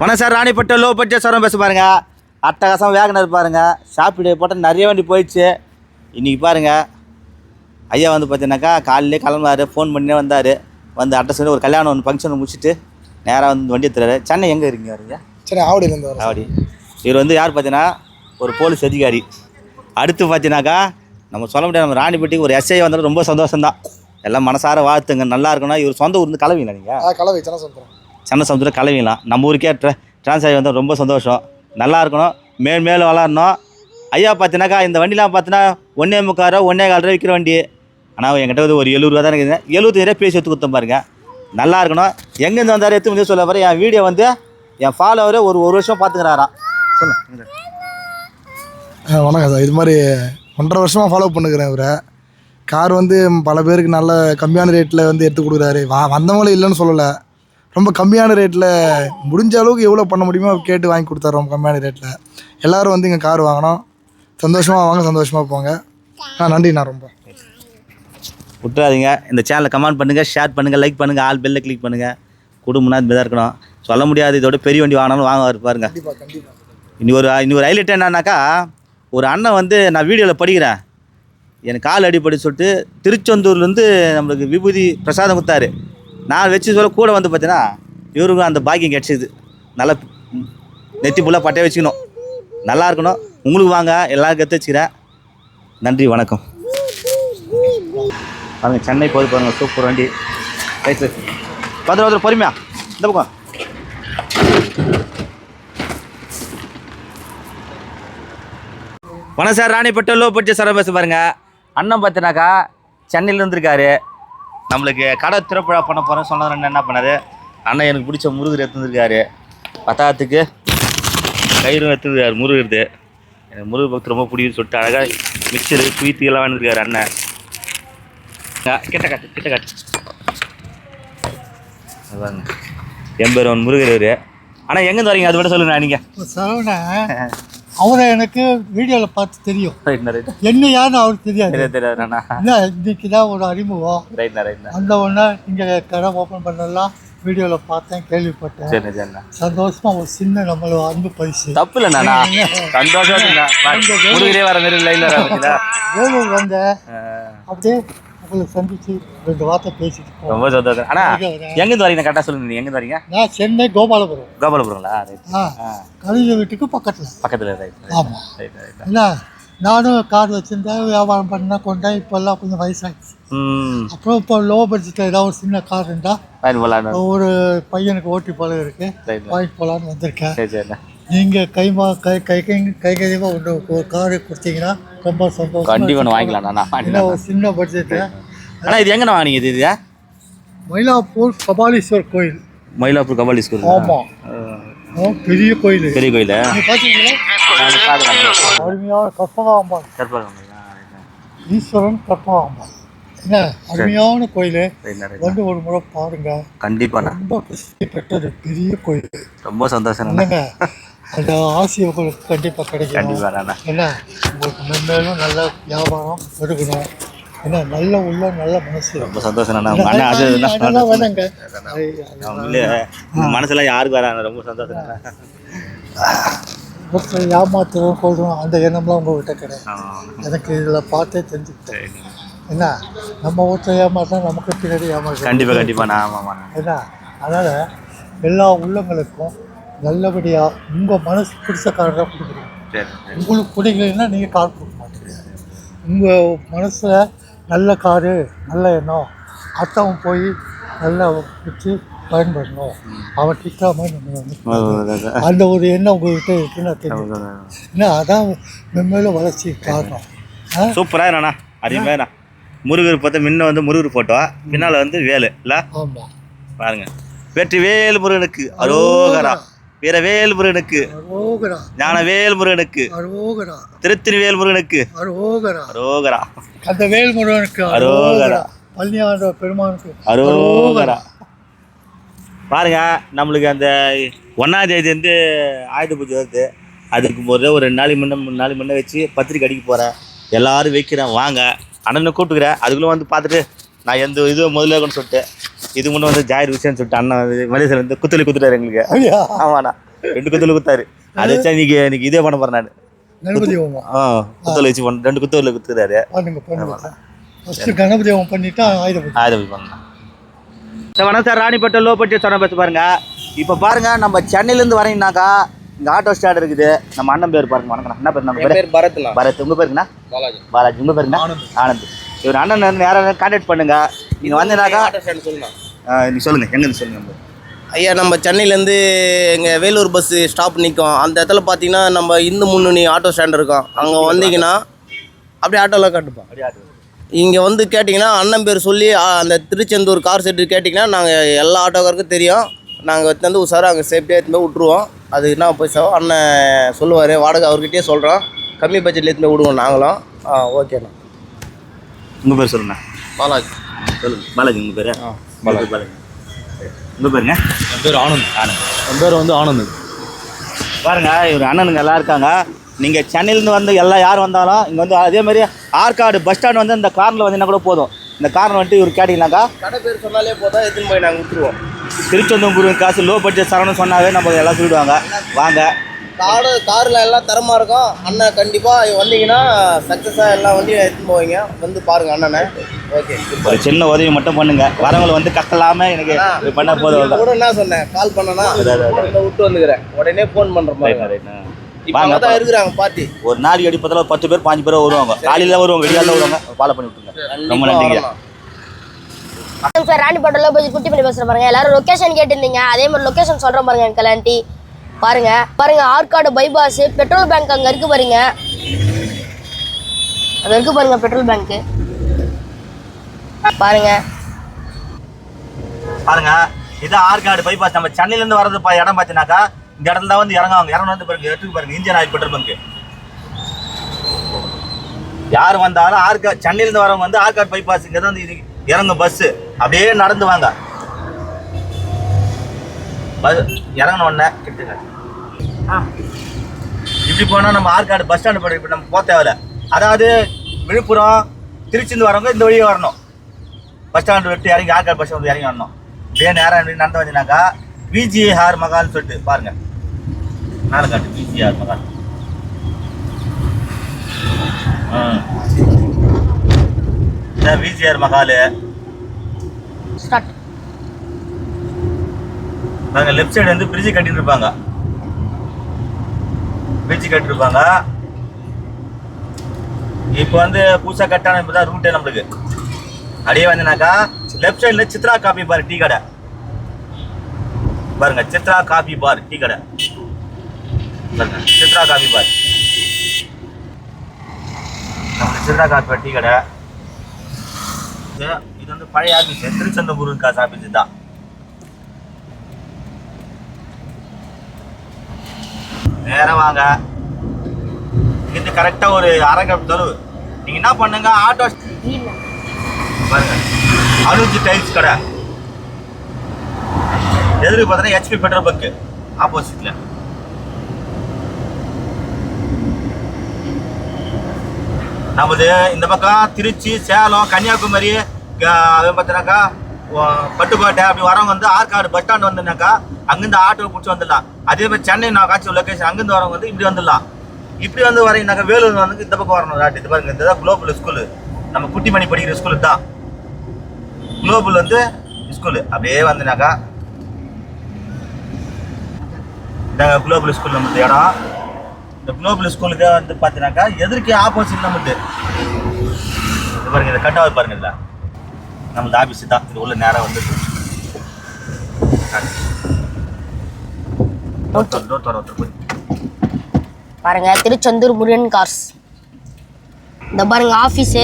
வணக்கம் sir ராணிப்பட்ட low budget சாரம் பேச பாருங்க. அட்டகாசம் வேகனர் பாருங்க. ஷாப்பிடு போட்டால் நிறைய வண்டி போயிடுச்சு. இன்னைக்கு பாருங்க. ஐயா வந்து பார்த்தீங்கன்னாக்கா காலையிலே கிளம்புறாரு ஃபோன் பண்ணி வந்தார். வந்து அட்ரஸ் ஒரு கல்யாணம் ஒன்று ஃபங்க்ஷன் முடிச்சுட்டு நேராக வந்து வண்டி எடுத்துறாரு. சென்னை எங்கே இருக்கீங்க வரீங்க சரி ஆவடியிலேருந்து வரேன் அப்படி இவர் வந்து யார் பார்த்தீங்கன்னா ஒரு போலீஸ் அதிகாரி. அடுத்து பார்த்தீங்கன்னாக்கா நம்ம சொல்ல முடியாது நம்ம ராணிப்பட்டிக்கு ஒரு எஸ்ஐ வந்தாலும் ரொம்ப சந்தோஷம்தான். எல்லாம் மனசார வாழ்த்துங்க. நல்லா இருக்கணும் இவர் சொந்த ஊர்ந்து கிளம்பிங்களா நீங்கள் கலவை சின்ன சொல்கிறேன் சென்னை சமுத்திரம் கிளம்பிக்கலாம் நம்ம ஊருக்கே ட்ர ட்ரான்ஸ் ஆகி வந்தால் ரொம்ப சந்தோஷம். நல்லா இருக்கணும். மேல் மேலும் வளரணும். ஐயா பார்த்தீங்கன்னாக்கா இந்த வண்டிலாம் பார்த்தீங்கன்னா ஒன்றே முக்கால் ரூபா ஒன்றே கால் ரூபா விற்கிற வண்டி. ஆனால் என்கிட்ட வந்து ஒரு எழுபது ரூபா தான் இருக்குது எழுபத்தஞ்சு ரூபா பேசி எடுத்து கொடுத்தேன் பாருங்க. நல்லா இருக்கணும். எங்கேருந்து வந்தார் எடுத்து முடியும் சொல்ல பாரு. என் வீடியோ வந்து என் ஃபாலோவரே ஒரு ஒரு வருஷம் பார்த்துக்கிறாராம் சொல்லு ஆ வணக்கம் சார். இது மாதிரி ஒன்றரை வருஷமாக ஃபாலோ பண்ணுக்கிறேன் இவரை. கார் வந்து பல பேருக்கு நல்ல கம்மியான ரேட்டில் வந்து எடுத்து கொடுக்குறாரு. வா வந்தவங்களும் இல்லைன்னு சொல்லலை. ரொம்ப கம்மியான ரேட்டில் முடிஞ்ச அளவுக்கு எவ்வளோ பண்ண முடியுமோ கேட்டு வாங்கி கொடுத்தாரு ரொம்ப கம்மியான ரேட்டில் எல்லோரும் வந்து இங்கே கார் வாங்கணும். சந்தோஷமாக வாங்க சந்தோஷமாக போங்க. ஆ நன்றிண்ணா ரொம்ப. விட்டுறாதீங்க. இந்த சேனலை கமெண்ட் பண்ணுங்கள் ஷேர் பண்ணுங்கள் லைக் பண்ணுங்கள் ஆல் பெல்ல கிளிக் பண்ணுங்கள் குடும்பம்னா இப்படி தான் இருக்கணும். சொல்ல முடியாது இதோட பெரிய வண்டி வாங்கினாலும் வாங்க பாருங்க. கண்டிப்பாக கண்டிப்பாக இனி ஒரு ஹைலைட் என்னன்னாக்கா ஒரு அண்ணன் வந்து நான் வீடியோவில் படிக்கிறேன். எனக்கு கால் அடிப்படி சொல்லிட்டு திருச்செந்தூர்லேருந்து நம்மளுக்கு விபூதி பிரசாதம் கொடுத்தாரு. நான் வச்சு சொல்ல கூட வந்து பார்த்தீங்கன்னா இவருக்கும் அந்த பாக்கியம் கிடச்சிது. நல்லா நெத்தி புல்லாக பட்டைய வச்சுக்கணும். நல்லா இருக்கணும். உங்களுக்கு வாங்க எல்லாருக்கும் எடுத்து வச்சுக்கிறேன். நன்றி வணக்கம். பாருங்க சென்னை போது பாருங்க சூப்பர் வண்டி. ரைட் பத்திரம் வந்துடும் பொறுமையா. இந்த பக்கம். வணக்கம் sir Ranipet low budget sir பேச பாருங்க. அண்ணன் பார்த்தினாக்கா சென்னையில் இருந்திருக்காரு. நம்மளுக்கு கடை திறப்புழா பண்ண போகிறேன் சொன்னது அண்ணன் என்ன பண்ணாரு? அண்ணன் எனக்கு பிடிச்ச முருகர் எடுத்துருக்காரு பத்தாத்துக்கு கயிறும் எடுத்துருக்காரு முருகருது. எனக்கு முருகர் பக்தி ரொம்ப பிடிக்குன்னு சொல்லிட்டு அழகாக மிக்சரு குயித்து எல்லாம் வாங்கியிருக்காரு அண்ணன். ஆ, கிட்ட காட்டு கிட்ட காட்டு. அது பாருங்க எம்பெருவன் முருகர் ஆனால் எங்கேருந்து வரீங்க? அது விட சொல்லுங்க நீங்கள் அவரை எனக்கு வீடியோவில் பார்த்து தெரியும். என்ன யாருன்னு அவருக்கு தெரியாது. இல்லை இன்னைக்கு தான் ஒரு அறிமுகம். அந்த ஒன்று இங்கே கடை ஓப்பன் பண்ணலாம் வீடியோவில் பார்த்தேன் கேள்விப்பட்டேன். சந்தோஷமா ஒரு சின்ன நம்மளோட அன்பு பரிசு. தப்பு இல்லைண்ணா சந்தோஷம் வேலூர் வந்தேன் அப்படியே உங்களை சந்திச்சு ரெண்டு வார்த்தை பேசிட்டு ரொம்ப சந்தோஷம். அண்ணா எங்கேருந்து வரீங்க? கரெக்டாக சொல்லுங்க நீங்கள் எங்கேருந்து வரீங்க? நான் சென்னை கோபாலபுரம். கோபாலபுரங்களா? கவிதை வீட்டுக்கு பக்கத்தில். பக்கத்தில் ரைட் ரைட் என்ன நானும் கார் வச்சுருந்தேன் வியாபாரம் பண்ணேன் கொண்டேன் இப்போல்லாம் கொஞ்சம் வயசாகிடுச்சு அப்புறம் இப்போ லோ பட்ஜெட்டில் ஏதாவது ஒரு சின்ன கார் இருந்தால் ஒரு பையனுக்கு ஓட்டி போல இருக்கு. வாங்கிட்டு போகலான்னு வந்திருக்கேன். நீங்கள் கைமா கை கை கை கை கையமாக ஒன்று ஒரு காரு கொடுத்தீங்கன்னா ரொம்ப சந்தோஷம் கண்டிப்பாக ஒன்று வாங்கிக்கலாம் சின்ன பட்ஜெட்டு அண்ணா இது எங்கண்ணா வாங்கினீங்க இது இது? மயிலாப்பூர் கபாலீஸ்வர் கோயில். மயிலாப்பூர் கபாலி ஸ்கூல் ஆமாம் பெரிய கோயில். பெரிய கோயில்? அருமையான கற்பகாம்பாள் ஈஸ்வரன் கற்பகாம்பாள் என்ன? அருமையான கோயில். வந்து ஒரு முறை பாருங்க. கண்டிப்பாண்ணா ரொம்ப பெற்றது பெரிய கோயில். ரொம்ப சந்தோஷம் என்னங்க? அந்த ஆசை உங்களுக்கு கண்டிப்பாக கிடைக்கும் என்ன? உங்களுக்கு மென்மேலும் நல்ல வியாபாரம் பெருகணும் என்ன நல்ல உள்ள நல்ல மனசு. ரொம்ப சந்தோஷம் மனசுலாம் யாருக்கு வராங்க? ரொம்ப சந்தோஷம். ஒருத்தர் ஏமாத்துறோம் கொள்றோம் அந்த எண்ணம்லாம் உங்கள்கிட்ட கிடையாது. எனக்கு இதில் பார்த்தே தெரிஞ்சுக்கிட்டேன். என்ன நம்ம ஒருத்தர் ஏமாத்தா நமக்கு பின்னாடி ஏமாற்றம் கண்டிப்பா கண்டிப்பாண்ணா ஆமாம்ண்ணா என்ன அதனால் எல்லா உள்ளங்களுக்கும் நல்லபடியாக உங்கள் மனசு பிடிச்ச கார் தான் கொடுக்குறீங்க உங்களுக்கு பிடிக்கலைன்னா நீங்கள் கார் கொடுக்க மாட்டீங்க உங்கள் மனசில் நல்ல காரு நல்ல எண்ணம் அத்தவன் போய் நல்லா வச்சு பயன்படணும். அவன் திட்டாம நம்ம வந்து அந்த ஒரு எண்ணம் உங்கள்கிட்ட இருக்குன்னு நான் தெரியும் ஏன்னா அதான் மென்மேலும் வளர்ச்சி காரணம். சூப்பராக என்னண்ணா அருமையாண்ணா முருகர் பார்த்தா முன்ன வந்து முருகர் போட்டோ பின்னால் வந்து வேலு. இல்லை? ஆமாம் பாருங்க. வெற்றி வேல் முருகனுக்கு அரோகரா. வீரவேல் முருகனுக்கு ஞானவேல் முருகனுக்கு அரோகரா. திருத்திருவேல் முருகனுக்கு அரோகரா. அரோகரா. அந்த வேல்முருகனுக்கு அரோகரா. அரோகரா. பழனியாண்ட பெருமானுக்கு அரோகரா. பாருங்க நம்மளுக்கு அந்த ஒன்றாம் தேதி வந்து ஆயுத பூஜை வருது. அதுக்கு ஒரு ஒரு ரெண்டு நாளைக்கு முன்ன மூணு நாளைக்கு முன்ன வச்சு பத்திரிக்கை அடிக்க போகிறேன் எல்லாரும் வைக்கிறேன் வாங்க. அண்ணனை கூப்பிட்டுக்கிறேன். அதுக்குள்ளே வந்து பார்த்துட்டு நான் எந்த இது முதல்ல இருக்குன்னு சொல்லிட்டு. இது முன்னே வந்து ஜாயிர் விஷயம்னு சொல்லிட்டு அண்ணன் வந்து மலேசியில் வந்து குத்தலி குத்துட்டாரு எங்களுக்கு. ஆமாண்ணா. ரெண்டு குத்துல குத்தாரு. அதை வச்சா இன்னைக்கு இன்னைக்கு இதே பண்ண போறேன் நான். ஆ குத்தல் வச்சு பண்ண ரெண்டு குத்துல குத்துறாரு. கணபதி ஹோமம் பண்ணிட்டா ஆயுத பண்ணலாம். சார் வணக்கம் சார். ராணிப்பேட்டை லோ பட்ஜெட் சொன்ன பஸ் பாருங்க. இப்போ பாருங்க நம்ம சென்னையிலேருந்து வரீங்கனாக்கா இங்கே ஆட்டோ ஸ்டாண்ட் இருக்குது. நம்ம அண்ணன் பேர் பாருங்க வணக்கம் என்ன பேர் நம்ம பேர்? பேர் பரத்னா. பரத். உங்க பேருங்கண்ணா? பாலாஜி. பாலாஜி. உங்க பேருங்கண்ணா? ஆனந்த். இவர் அண்ணன் நேராக கான்டாக்ட் பண்ணுங்க. நீங்க வந்தீங்கன்னாக்கா ஆட்டோ ஸ்டாண்ட் சொல்லுங்க ஆ, நீ சொல்லுங்க. எங்க இருந்து சொல்லுங்க ஐயா நம்ம சென்னையிலேருந்து எங்கள் வேலூர் பஸ்ஸு ஸ்டாப் நிற்கும் அந்த இடத்துல பார்த்தீங்கன்னா நம்ம இந்து முன்னணி ஆட்டோ ஸ்டாண்ட் இருக்கும். அங்கே வந்தீங்கன்னா அப்படியே ஆட்டோவில் கட்டுப்பா. இங்கே வந்து கேட்டிங்கன்னா அண்ணன் பேர் சொல்லி அந்த திருச்செந்தூர் கார் செட்டு கேட்டிங்கன்னா நாங்கள் எல்லா ஆட்டோக்காருக்கும் தெரியும். நாங்கள் வந்து உஷாராக அங்கே சேஃப்டியாக எடுத்துன்னு போய் விட்ருவோம் அது என்ன பைசா அண்ணன் சொல்லுவார் வாடகை அவர்கிட்டயே சொல்கிறோம் கம்மி பட்ஜெட்டில் எடுத்துன்னு போய் விடுவோம் நாங்களும். ஆ ஓகேண்ணா உங்க பேர் சொல்லுங்க. பாலாஜி. சொல்லுங்க. பாலாஜி உங்க பேரு? பாலாஜி. பாலாஜி? உங்க பேருங்க? என் பேர் ஆனந்த். ஆனந்த். என் பேர் வந்து ஆனந்த். பாருங்க இவர் அண்ணனுங்க எல்லாம் இருக்காங்க. நீங்க சென்னையிலேருந்து வந்து எல்லாம் யார் வந்தாலும் இங்கே வந்து அதே மாதிரி ஆற்காடு பஸ் ஸ்டாண்ட் வந்து இந்த காரில் வந்தீங்கன்னா கூட போதும். இந்த காரில் வந்துட்டு இவர் கேட்டிங்கனாக்கா கடை பேர் சொன்னாலே போதும் எடுத்துன்னு போய் நாங்கள் விட்டுருவோம். திருச்செந்தூர் காசு லோ பட்ஜெட் சரவணன் சொன்னாவே நம்ம எல்லாம் சொல்லிடுவாங்க. வாங்க. காடு காரில் எல்லாம் தரமாக இருக்கும். அண்ணன் கண்டிப்பாக வந்தீங்கன்னா சக்ஸஸாக எல்லா வண்டியும் எடுத்துன்னு போவீங்க. வந்து பாருங்க அண்ணனை. ஓகே ஒரு சின்ன உதவி மட்டும் பண்ணுங்க. வரவங்களை வந்து கட்டலாம எனக்கு இது பண்ண போதும். கூட என்ன சொன்னேன்? கால் பண்ணனா அதான், அதான். உடனே விட்டு வந்துக்கிறேன். உடனே ஃபோன் பண்ணுற ரைட், மாதிரி ரைட். இப்போ வாங்க தான் இருக்கிறாங்க பார்ட்டி ஒரு நாளைக்கு அடிப்பதில் ஒரு பத்து பேர் பாஞ்சு பேர் வருவாங்க. காலையில வருவாங்க வெளியால வருவாங்க. ஃபாலோ பண்ணி விட்டுருங்க. ரொம்ப நன்றிங்க. ராணிப்பேட்டையில் போய் குட்டி பண்ணி பேசுகிறேன் பாருங்க. எல்லாரும் லொக்கேஷன் கேட்டிருந்தீங்க. அதே மாதிரி லொக்கேஷன் சொல்கிறேன் பாருங்க ஆண்டி பாருங்க பாருங்க ஆற்காடு பைபாஸ் பெட்ரோல் பேங்க் அங்கே இருக்கு பாருங்க. அங்கே இருக்கு பாருங்க பெட்ரோல் பேங்க்கு பாருங்க. பாருங்க இது ஆற்காடு பைபாஸ் நம்ம சென்னையில இருந்து வர்றது பா- இடம் பார்த்தீங்கன்னாக்கா இந்த இடத்துல தான் வந்து இறங்குவாங்க. இறங்க வந்து பாருங்க எடுத்து பாருங்க இந்தியன் ஆயில் பெட்ரோல் பங்கு யார் வந்தாலும் ஆற்காடு சென்னையிலேருந்து வரவங்க வந்து ஆற்காடு பைபாஸ் இங்க தான் வந்து இது இறங்கும் பஸ்ஸு அப்படியே நடந்து வாங்க. பஸ் உடனே கிட்டுங்க. ஆ. இப்படி போனால் நம்ம ஆற்காடு பஸ் ஸ்டாண்டு போய் நம்ம போக தேவையில்ல. அதாவது விழுப்புரம் திருச்சிந்து வரவங்க இந்த வழியே வரணும். பஸ் ஸ்டாண்டு விட்டு இறங்கி ஆற்காடு பஸ் வந்து இறங்கி வரணும். இதே நேரம் எப்படி நடந்து வந்தீங்கன்னாக்கா விஜிஆர் மகால்னு சொல்லிட்டு பாருங்க. மேலே காட்டு விஜிஆர் மகால். விஜிஆர் மகாலு பாருங்க லெஃப்ட் சைடு வந்து பிரிட்ஜ் கட்டிட்டு இருப்பாங்க பிரிட்ஜ் கட்டிருப்பாங்க இப்போ வந்து புதுசாக கட்டான இப்போ தான் ரூட்டே நம்மளுக்கு. அப்படியே வந்தனாக்கா லெஃப்ட் சைடுல சித்ரா காபி பார் டீ கடை. பாருங்க சித்ரா காபி பார் டீ கடை. பாருங்க சித்ரா காபி பார். நம்மளுக்கு சித்ரா காபி பார் டீ கடை. இது- வந்து பழைய ஆஃபீஸ் திருச்செந்தபுரம் காசு ஆபீஸ் தான். நேரா வாங்க இது கரெக்டாக ஒரு அரை கப் தொலைவு நீங்கள் என்ன பண்ணுங்க? ஆட்டோ பாருங்க. அனுஜ் டைல்ஸ் கடை. எதிர்க்கு பார்த்தீங்கன்னா ஹெச்பி பெட்ரோல் பங்க் ஆப்போசிட்ல நமது இந்த பக்கம் திருச்சி சேலம் கன்னியாகுமரி அது பார்த்தீங்கன்னாக்கா பட்டுக்கோட்டை அப்படி வரவங்க வந்து ஆற்காடு பஸ் ஸ்டாண்ட் வந்துனாக்கா அங்கேருந்து ஆட்டோ பிடிச்சி வந்துடலாம். அதே மாதிரி சென்னை நான் காட்சி லொக்கேஷன் அங்கேருந்து வரவங்க வந்து இப்படி வந்துடலாம். இப்படி வந்து வரீங்கனாக்கா வேலூர் வந்து இந்த பக்கம் வரணும் ராட்டு இது பாருங்க இதுதான் குளோபல் ஸ்கூலு நம்ம குட்டிமணி படிக்கிற ஸ்கூலு தான். குளோபல் வந்து ஸ்கூலு அப்படியே வந்துனாக்கா இதாங்க குளோபல் ஸ்கூல் நம்மளுக்கு இடம். இந்த குளோபல் ஸ்கூலுக்கு வந்து பார்த்தீங்கன்னாக்கா எதிர்க்கே ஆப்போசிட் நம்மளுக்கு இது பாருங்க இதை கட்டாவது பாருங்க இல்லை நம்மளது ஆஃபீஸு தான். இது உள்ள நேராக வந்து டோர் தர ஒருத்தர் போய் பாருங்க திருச்செந்தூர் முருகன் கார்ஸ் இந்த பாருங்க ஆஃபீஸு